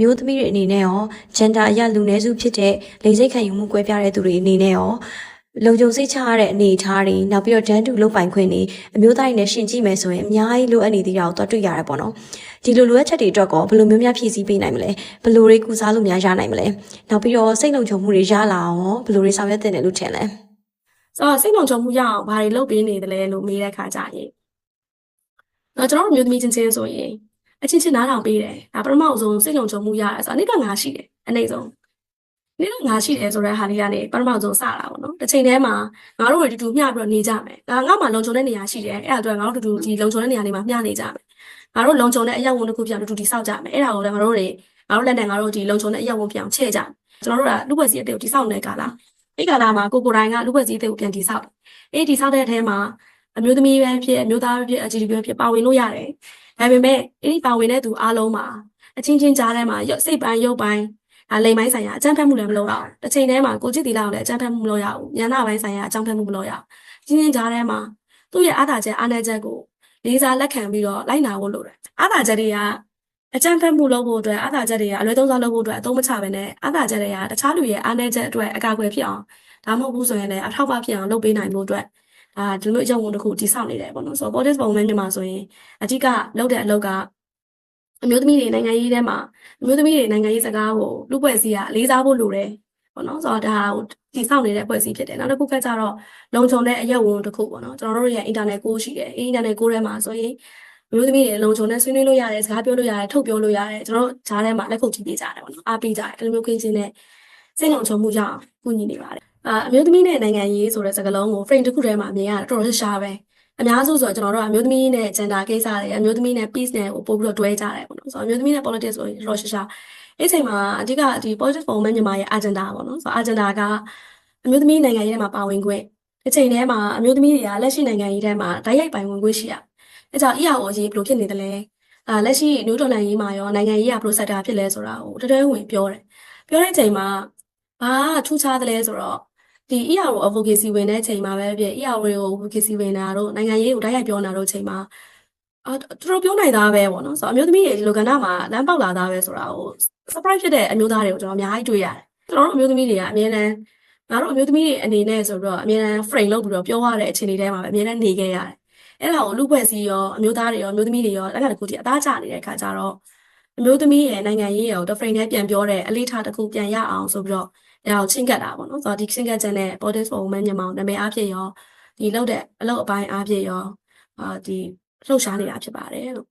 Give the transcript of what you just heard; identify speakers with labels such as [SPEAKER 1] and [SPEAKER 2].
[SPEAKER 1] မျိုးသမီးတွေအနေနဲ့ရောဂျန်ဒါအရလူနည်းစုဖြစ်တဲ့လိင်စိတ်ခံယူမှုကွဲပြားတဲ့သူတွေအနေနဲ့ရောလုံခြုံစိတ်ချရတဲ့အနေအထားတွေနောက်ပြီးတော့ဒန်းတူလုတ်ပိုင်ခွင့်တွေအမျိုးသားတွေနဲ့ရှင်ကြည့်မယ်ဆိုရင်အများကြီးလိုအပ်နေသေးတာကိုသွားတွေ့ရတယ်ပေါ့နော်ဒီလိုလိုအပ်ချက်တွေအတွက်ကောဘယ်လိုမျိုးများဖြည့်ဆည်းပေးနိုင်မလဲဘယ်လိုတွေကုစားလို့များရနိုင်မလဲနောက်ပြီးတော့စိတ်လုံခြုံမှုတွေရလာအောင်ရောဘယ်လိုတွေဆောင်ရွက်သင့်တယ်လို့ထင်လဲ
[SPEAKER 2] ဆိုတော့စိတ်လုံခြုံမှုရအောင်ဘာတွေလုပ်ပေးနေတယ်လဲလို့မေးတဲ့ခါကျရင်တော့ကျွန်တော်တို့မျိုးသမီးချင်းချင်းဆိုရင် အချင်းချင်းနားထောင်ပေးတယ်ဒါပထမဆုံးစိတ်လုံခြုံမှုရတာဆိုတော့အနည်းကငါရှိတယ်အနည်းဆုံးအနည်းကငါရှိတယ်ဆိုတဲ့ဟာလေးကနေပထမဆုံးစတာပေါ့နော်တစ်ချိန်တည်းမှာငါတို့တွေတူတူမျှပြီးတော့နေကြမယ်ငါငါမှလုံခြုံတဲ့နေရာရှိတယ်အဲ့ဒါအတွက်ငါတို့တူတူဒီလုံခြုံတဲ့နေရာလေးမှာမျှနေကြမယ်ငါတို့လုံခြုံတဲ့အရက်ဝန်တစ်ခုပြောင်းတူတူတိဆောက်ကြမယ်အဲ့ဒါကိုလည်းငါတို့တွေငါတို့လက်နဲ့ငါတို့ဒီလုံခြုံတဲ့အရက်ဝန်ပြောင်းချဲ့ကြမယ်ကျွန်တော်တို့ကလူ့ဘွယ်စီအတေကိုတိဆောက်နေတဲ့ကာလအဲ့ကာလမှာကိုကိုတိုင်းကလူ့ဘွယ်စီအတေကိုပြန်တိဆောက်အဲ့ဒီဆောက်တဲ့အထဲမှာအမျိုးသမီးပဲဖြစ်အမျိုးသားပဲဖြစ် LGBT ပဲဖြစ်ပါဝင်လို့ရတယ်။ ဒါပေမဲ့အဲ့ဒီပါဝင်တဲ့သူအားလုံးမှာအချင်းချင်းကြားထဲမှာရုပ်စိတ်ပိုင်းရုပ်ပိုင်းဒါလိမ်ပိုင်းဆိုင်ရာအကြမ်းဖက်မှုလည်းမလုပ်ရအောင်။တစ်ချိန်တည်းမှာကိုကြည့်တီလာအောင်လည်းအကြမ်းဖက်မှုမလုပ်ရဘူး။ညနာပိုင်းဆိုင်ရာအကြမ်းဖက်မှုမလုပ်ရအောင်။ချင်းချင်းကြားထဲမှာသူ့ရဲ့အားသာချက်အားနည်းချက်ကိုလေးစားလက်ခံပြီးတော့လိုက်နာဖို့လိုတယ်။အားသာချက်တွေကအကြမ်းဖက်မှုလုပ်ဖို့အတွက်အားသာချက်တွေကအလွဲသုံးစားလုပ်ဖို့အတွက်အသုံးမချဘဲနဲ့အားသာချက်တွေကတခြားလူရဲ့အားနည်းချက်အတွက်အကာအကွယ်ဖြစ်အောင်ဒါမှမဟုတ်ဘူးဆိုရင်လည်းအထောက်အပံ့ဖြစ်အောင်လုပ်ပေးနိုင်ဖို့အတွက် အာဒီလိုအကြောင်းတစ်ခုတည်ဆောက်နေတယ်ပေါ့နော်ဆိုတော့ police ပုံမှန်မြန်မာဆိုရင်အဓိကလုပ်တဲ့အလုပ်ကအမျိုးသမီးတွေနိုင်ငံရေးထဲမှာအမျိုးသမီးတွေနိုင်ငံရေးစကားကိုလူပွဲစည်းကအလေးစားဖို့လိုတယ်ပေါ့နော်ဆိုတော့ဒါကိုတည်ဆောက်နေတဲ့အဖွဲ့အစည်းဖြစ်တယ်နောက်တစ်ခုကကျတော့လုံခြုံတဲ့အရက်ဝန်တစ်ခုပေါ့နော်ကျွန်တော်တို့ရဲ့ internet ကိုရှိတယ် internet ကိုထဲမှာဆိုရင်အမျိုးသမီးတွေလုံခြုံတဲ့ဆွေးနွေးလို့ရတယ်စကားပြောလို့ရတယ်ထုတ်ပြောလို့ရတယ်ကျွန်တော်တို့ဂျားထဲမှာလက်ခုပ်ကြည့်ပေးကြတယ်ပေါ့နော်အားပေးကြတယ်ဒီလိုမျိုးခင်းချင်းနဲ့စိတ်လုံခြုံမှုရအောင်ကူညီနေပါတယ် အာအမျိုးသမီးနဲ့နိုင်ငံရေးဆိုတဲ့စကားလုံးကို frame တစ်ခုထဲမှာမြင်ရတာတော်တော်ရှားပဲအများစုဆိုတော့ကျွန်တော်တို့ကအမျိုးသမီးနဲ့ gender ကိစ္စတွေအမျိုးသမီးနဲ့ peace နဲ့ကိုပို့ပြီးတော့တွဲကြတယ်ပေါ့နော်ဆိုတော့အမျိုးသမီးနဲ့ politics ဆိုရင်တော်တော်ရှားရှားအဲ့ချိန်မှာအဓိကဒီ politics ပုံမှန်မြန်မာရဲ့ agenda ပေါ့နော်ဆိုတော့ agenda ကအမျိုးသမီးနိုင်ငံရေးထဲမှာပါဝင်ခွင့်အချိန်ထဲမှာအမျိုးသမီးတွေကလက်ရှိနိုင်ငံရေးထဲမှာဓာတ်ရိုက်ပိုင်ဝင်ခွင့်ရှိရအဲကြောင့် EAO အရေးဘယ်လိုဖြစ်နေသလဲအာလက်ရှိ new ဒေါ်လာရေးမှာရောနိုင်ငံရေးကဘယ်လို sector ဖြစ်လဲဆိုတာကိုတတွဲဝင်ပြောတယ်ပြောတဲ့အချိန်မှာဘာထူးခြားသလဲဆိုတော့ ဒီ ERO advocacy ဝင်တဲ့ချိန်မှာပဲဖြစ် ERO ကို advocacy ဝင်တာတို့နိုင်ငံရေးကိုတိုက်ရိုက်ပြောနေတာတို့ချိန်မှာအာတော်တော်ပြောနိုင်သားပဲပေါ့နော်ဆိုတော့အမျိုးသမီးတွေဒီလိုကဏ္ဍမှာလမ်းပေါက်လာသားပဲဆိုတာကို surprise ဖြစ်တဲ့အမျိုးသားတွေကိုကျွန်တော်အများကြီးတွေ့ရတယ်ကျွန်တော်တို့အမျိုးသမီးတွေကအများတန်းငါတို့အမျိုးသမီးတွေအနေနဲ့ဆိုတော့အများတန်း frame လုပ်ပြီးတော့ပြောရတဲ့အခြေအနေတွေမှာပဲအများတန်းနေခဲ့ရတယ်အဲ့ဒါကိုလူဖွဲ့စည်းရောအမျိုးသားတွေရောအမျိုးသမီးတွေရောလက်ကတကူကြီးအသားကျနေတဲ့ခါကျတော့အမျိုးသမီးရဲ့နိုင်ငံရေးရော the frame နဲ့ပြန်ပြောတဲ့အလေးထားတစ်ခုပြန်ရအောင်ဆိုပြီးတော့ ဒါကိုချင်းကပ်တာပေါ့နော်ဆိုတော့ဒီချင်းကပ်ချက်နဲ့ politics for women မြန်မာနာမည်အားဖြင့်ရောဒီလောက်တဲ့အလုပ်အပိုင်းအားဖြင့်ရောအာဒီလှုပ်ရှားနေတာဖြစ်ပါတယ်လို့